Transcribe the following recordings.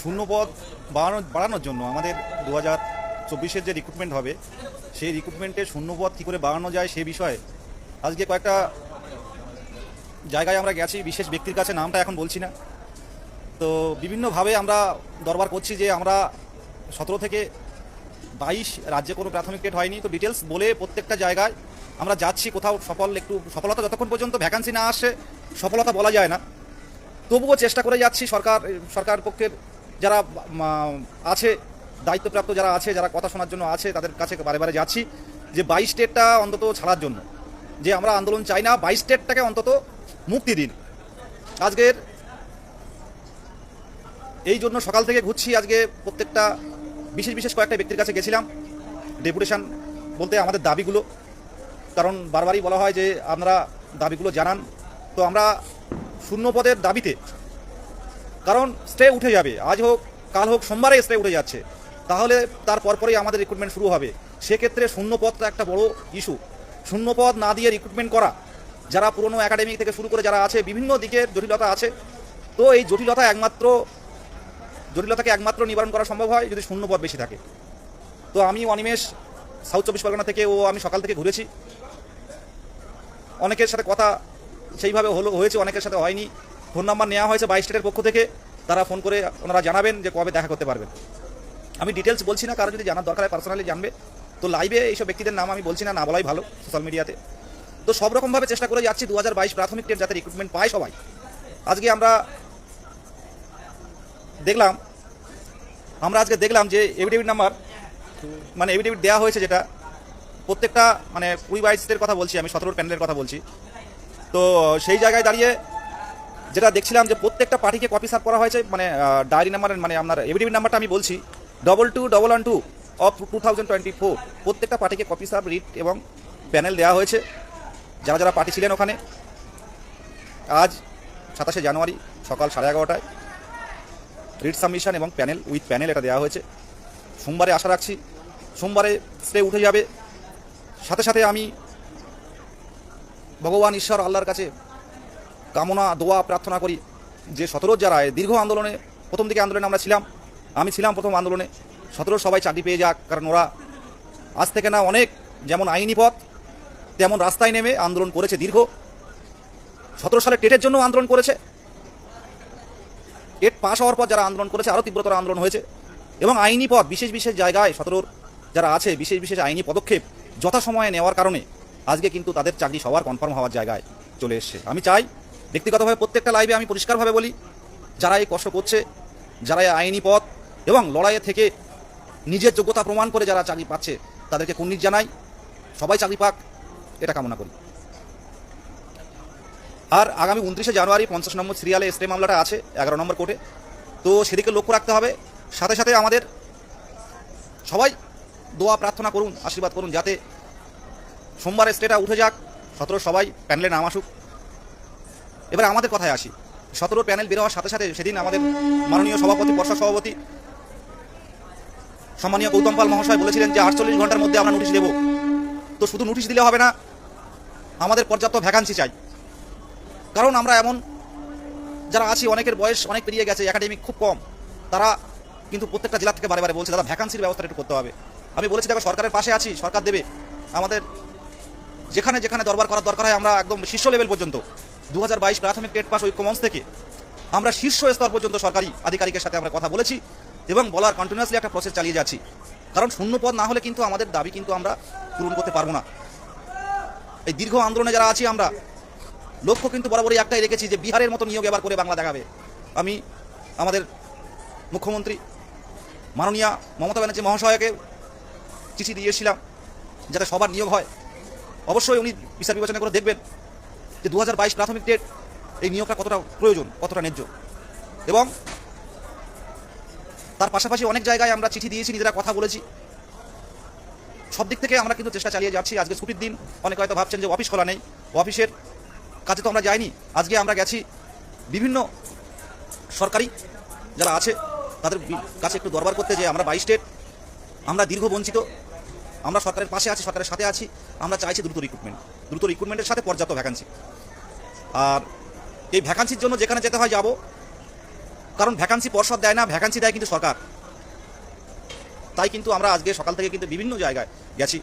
শূন্য পদ বাড়ানো বাড়ানোর জন্য আমাদের দু হাজার চব্বিশের যে রিক্রুটমেন্ট হবে, সেই রিক্রুটমেন্টে শূন্য পদ কী করে বাড়ানো যায় সে বিষয়ে আজকে কয়েকটা জায়গায় আমরা গেছি, বিশেষ ব্যক্তির কাছে নামটা এখন বলছি না। তো বিভিন্নভাবে আমরা দরবার করছি যে আমরা সতেরো থেকে বাইশ রাজ্যে কোনো প্রাথমিক টেট হয়নি। তো ডিটেলস বলে প্রত্যেকটা জায়গায় আমরা যাচ্ছি, কোথাও সফল একটু সফলতা যতক্ষণ পর্যন্ত ভ্যাকান্সি না আসে, সফলতা বলা যায় না। তবুও চেষ্টা করে যাচ্ছি সরকার সরকার পক্ষের যারা আছে, দায়িত্বপ্রাপ্ত যারা আছে, যারা কথা শোনার জন্য আছে, তাদের কাছে বারে বারে যাচ্ছি যে বাইশ স্টেটটা অন্তত ছাড়ার জন্য। যে আমরা আন্দোলন চাই না, বাইশ স্টেটটাকে অন্তত মুক্তি দিন। আজকের এই জন্য সকাল থেকে ঘুরছি, আজকে প্রত্যেকটা বিশেষ বিশেষ কয়েকটা ব্যক্তির কাছে গেছিলাম। ডেপুটেশন বলতে আমাদের দাবিগুলো। কারণ বারবারই বলা হয় যে, আপনারা দাবিগুলো জানান। তো আমরা শূন্য পদের দাবিতে কারণ স্টে উঠে যাবে। আজ হোক, কাল হোক, সোমবারে স্টে উঠে যাচ্ছে। তাহলে তার পরপরই আমাদের রিক্রুটমেন্ট শুরু হবে। সেক্ষেত্রে শূন্য পদটা একটা বড় ইস্যু শূন্য পদ না দিয়ে রিক্রুটমেন্ট করা, যারা পুরনো একাডেমি থেকে শুরু করে যারা আছে, বিভিন্ন দিকের জটিলতা আছে। তো এই জটিলতা একমাত্র, জটিলতাকে একমাত্র নিবারণ করা সম্ভব হয় যদি শূন্য পদ বেশি থাকে। তো আমি অনিমেষ সাউথ চব্বিশ পরগনা থেকে ও আমি সকাল থেকে ঘুরেছি। অনেকের সাথে কথা সেইভাবে হলো, হয়েছে, অনেকের সাথে হয়নি। ফোন নাম্বার নেওয়া হয়েছে বাইশ স্টেটের পক্ষ থেকে। তারা ফোন করে ওনারা জানাবেন যে কবে দেখা করতে পারবেন। আমি ডিটেলস বলছি না, কারও যদি জানার দরকার হয় পার্সোনালি জানবে। তো লাইভে এইসব ব্যক্তিদের নাম আমি বলছি না না বলাই ভালো সোশ্যাল মিডিয়াতে তো। সব রকমভাবে চেষ্টা করে যাচ্ছি দু হাজার বাইশ প্রাথমিক টেট যাতে রিক্রুটমেন্ট পায় সবাই। আজকে আমরা দেখলাম, আমরা আজকে দেখলাম যে এভিডেভিট নাম্বার মানে এভিডেভিট দেওয়া হয়েছে যেটা, প্রত্যেকটা মানে কুড়ি বাইশের কথা বলছি আমি, সতেরোর প্যানেলের কথা বলছি। তো সেই জায়গায় দাঁড়িয়ে যেটা দেখছিলাম যে প্রত্যেকটা পার্টিকে কপি সার্ভ করা হয়েছে মানে ডায়েরি নাম্বার মানে আপনার এভিডেভিট নাম্বারটা আমি বলছি double two double one two of two thousand twenty four প্রত্যেকটা পার্টিকে কপি সার্ভ রিট এবং প্যানেল দেওয়া হয়েছে। যারা যারা পার্টি ছিলেন ওখানে, আজ সাতাশে জানুয়ারি সকাল সাড়ে এগারোটায় রিট সাবমিশন এবং প্যানেল উইথ প্যানেল এটা দেওয়া হয়েছে। সোমবারে আশা রাখছি, সোমবারে স্টে উঠে যাবে। সাথে সাথে আমি ভগবান ঈশ্বর আল্লাহর কাছে কামনা, দোয়া, প্রার্থনা করি যে সতেরো যারা দীর্ঘ আন্দোলনে প্রথম দিকে আন্দোলনে আমরা ছিলাম, আমি ছিলাম প্রথম আন্দোলনে, সতেরো সবাই চাকরি পেয়ে যাক, কারণ ওরা আজ থেকে না অনেক যেমন আইনি পথ, তেমন রাস্তায় নেমে আন্দোলন করেছে দীর্ঘ। সতেরো সালে টেটের জন্য আন্দোলন করেছে। টেট পাশ হওয়ার পর যারা আন্দোলন করেছে, আরও তীব্রতর আন্দোলন হয়েছে। এবং আইনি পথ, বিশেষ বিশেষ জায়গায় সতেরোর যারা আছে, বিশেষ বিশেষ আইনি পদক্ষেপ যথাসময়ে নেওয়ার কারণে আজকে কিন্তু তাদের চাকরি সবার কনফার্ম হওয়ার জায়গায় চলে এসছে। আমি চাই ব্যক্তিগতভাবে প্রত্যেকটা লাইভে আমি পরিষ্কারভাবে বলি যারা এই কষ্ট করছে যারা এই আইনি পথ এবং লড়াইয়ে থেকে নিজের যোগ্যতা প্রমাণ করে যারা চাকরি পাচ্ছে, তাদেরকে কুর্নিশ জানাই, সবাই চাকরি পাক, এটা কামনা করি। আর আগামী উনত্রিশে জানুয়ারি পঞ্চাশ নম্বর সিরিয়ালে স্টে মামলাটা আছে, এগারো নম্বর কোর্টে। তো সেদিকে লক্ষ্য রাখতে হবে, সাথে সাথে আমাদের সবাই দোয়া প্রার্থনা করুন, আশীর্বাদ করুন, যাতে সোমবার স্টেটা উঠে যাক, সতেরো সবাই প্যানেলে নাম আসুক। এবার আমাদের কথায় আসি। সতেরো প্যানেল বের হওয়ার সাথে সাথে সেদিন আমাদের মাননীয় সভাপতি, পর্ষদ সভাপতি সম্মানীয় গৌতম পাল মহাশয় বলেছিলেন যে, আটচল্লিশ ঘণ্টার মধ্যে আমরা নোটিশ দেব। তো শুধু নোটিশ দিলে হবে না, আমাদের পর্যাপ্ত ভ্যাকান্সি চাই। কারণ আমরা এমন যারা আছি, অনেকের বয়স অনেক পেরিয়ে গেছে একাডেমিক খুব কম। তারা কিন্তু প্রত্যেকটা জেলা থেকে বারে বারে বলছে, দাদা ভ্যাকান্সির ব্যবস্থা একটু করতে হবে। আমি বলেছি, দেখো, সরকারের পাশে আছি, সরকার দেবে। আমাদের যেখানে যেখানে দরবার করার দরকার হয়, আমরা একদম শীর্ষ লেভেল পর্যন্ত। দু হাজার বাইশ প্রাথমিক টেট পাস ঐক্য মঞ্চ থেকে আমরা শীর্ষ স্তর পর্যন্ত সরকারি আধিকারিকের সাথে আমরা কথা বলেছি এবং বলার কন্টিনিউয়াসলি একটা প্রসেস চালিয়ে যাচ্ছি। কারণ শূন্য পদ না হলে কিন্তু আমাদের দাবি কিন্তু আমরা পূরণ করতে পারব না। এই দীর্ঘ আন্দোলনে যারা আছি আমরা, লক্ষ্য কিন্তু বরাবরই একটাই রেখেছি যে বিহারের মতো নিয়োগ এবার করে বাংলা দেখাবে। আমি আমাদের মুখ্যমন্ত্রী মাননীয়া মমতা ব্যানার্জি মহাশয়কে চিঠি দিয়েছিলাম যাতে সবার নিয়োগ হয়। অবশ্যই উনি বিচার বিবেচনা করে দেখবেন। যে দু প্রাথমিক এই নিয়োগটা কতটা প্রয়োজন, কতটা ন্যায্য? এবং তার পাশাপাশি অনেক জায়গায় আমরা চিঠি দিয়েছি, নিজেরা কথা বলেছি। সব দিক থেকে আমরা কিন্তু চেষ্টা চালিয়ে যাচ্ছি আজকে ছুটির দিন। অনেকে হয়তো ভাবছেন যে অফিস খোলা নেই, অফিসের কাজে তো আমরা যাইনি। আজকে আমরা গেছি বিভিন্ন সরকারি যারা আছে, তাদের কাছে একটু দরবার করতে যে আমরা বাইশ স্টেট আমরা দীর্ঘ বঞ্চিত। আমরা সরকারের পাশে আছি, সরকারের সাথে আছি। আমরা চাইছি দ্রুত রিক্রুটমেন্ট দ্রুত রিক্রুটমেন্টের সাথে পর্যাপ্ত ভ্যাকান্সি আর এই ভ্যাকান্সির জন্য যেখানে যেতে হয় যাব, কারণ ভ্যাকান্সি পর্ষদ দেয় না ভ্যাকান্সি দেয় কিন্তু সরকার। তাই কিন্তু আমরা আজকে সকাল থেকে কিন্তু বিভিন্ন জায়গায় গেছি।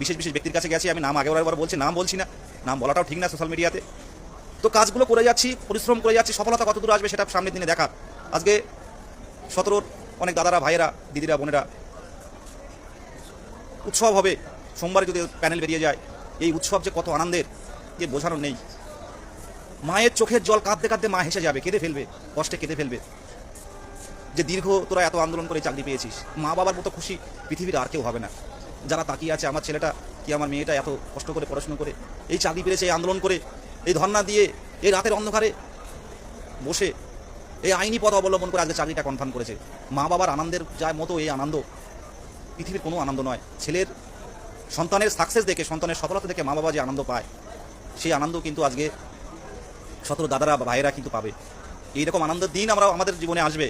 বিশেষ বিশেষ ব্যক্তির কাছে গেছি, আমি নাম আগেবার একবার বলছি, নাম বলছি না। নাম বলাটাও ঠিক না সোশ্যাল মিডিয়াতে তো। কাজগুলো করে যাচ্ছি, পরিশ্রম করে যাচ্ছি, সফলতা কত দূর আসবে সেটা সামনের দিনে দেখা আজকে সতেরোর অনেক দাদারা, ভাইয়েরা, দিদিরা, বোনেরা উৎসব হবে। সোমবার যদি প্যানেল বেরিয়ে যায়, এই উৎসব যে কত আনন্দের যে বোঝানো নেই। মায়ের চোখের জল কাঁদতে কাঁদতে মা হেসে যাবে, কেঁদে ফেলবে, কষ্টে কেঁদে ফেলবে। যে দীর্ঘ তোরা এত আন্দোলন করে চাকরি পেয়েছিস, মা বাবার মতো খুশি পৃথিবীর আর কেউ হবে না। যারা তাকিয়ে আছে, আমার ছেলেটা কি আমার মেয়েটা এত কষ্ট করে পড়াশুনো করে, এই চাকরি পেয়েছে এই আন্দোলন করে, এই ধর্না দিয়ে, এই রাতের অন্ধকারে বসে, এই আইনি পথ অবলম্বন করে আজকে চাকরিটা কনফার্ম করেছে। মা বাবার আনন্দের যায় মতো এই আনন্দ পৃথিবীর কোনো আনন্দ নয়। ছেলের সন্তানের সাকসেস দেখে, সন্তানের সফলতা দেখে মা বাবা যে আনন্দ পায়, সেই আনন্দ কিন্তু আজকে সতেরো দাদারা বা ভাইয়েরা কিন্তু পাবে। এইরকম আনন্দের দিন আমরা, আমাদের জীবনে আসবে।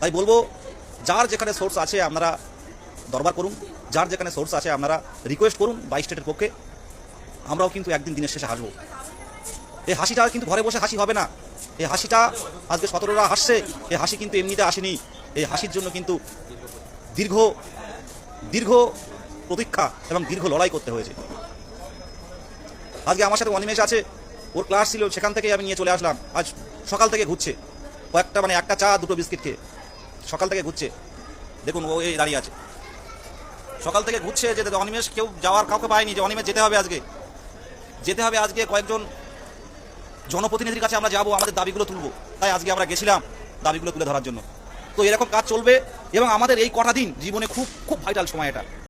তাই বলব, যার যেখানে সোর্স আছে আপনারা দরবার করুন, যার যেখানে সোর্স আছে আপনারা রিকোয়েস্ট করুন বাই স্টেটের পক্ষে। আমরাও কিন্তু একদিন দিনের শেষে হাসবো। এই হাসিটা কিন্তু ঘরে বসে হাসি হবে না। এই হাসিটা আজকে সতেরোরা হাসছে, এই হাসি কিন্তু এমনিতে আসেনি। এই হাসির জন্য কিন্তু দীর্ঘ দীর্ঘ প্রতীক্ষা এবং দীর্ঘ লড়াই করতে হয়েছে। আজকে আমার সাথে অনিমেষ আছে, ওর ক্লাস ছিল, সেখান থেকে আমি নিয়ে চলে আসলাম। আজ সকাল থেকে ঘুরছে। কয়েকটা মানে একটা চা, দুটো বিস্কিট খেয়ে। সকাল থেকে ঘুরছে। দেখুন, ও এই দাঁড়িয়ে আছে। সকাল থেকে ঘুরছে যে অনিমেষ কেউ যাওয়ার কাউকে পায়নি যে, অনিমেষ যেতে হবে আজকে। যেতে হবে আজকে কয়েকজন জনপ্রতিনিধির কাছে আমরা যাব, আমাদের দাবিগুলো তুলবো। তাই আজকে আমরা গেছিলাম দাবিগুলো তুলে ধরার জন্য। তো এরকম কাজ চলবে এবং আমাদের এই কটা দিন জীবনে খুব খুব ভাইটাল সময় এটা।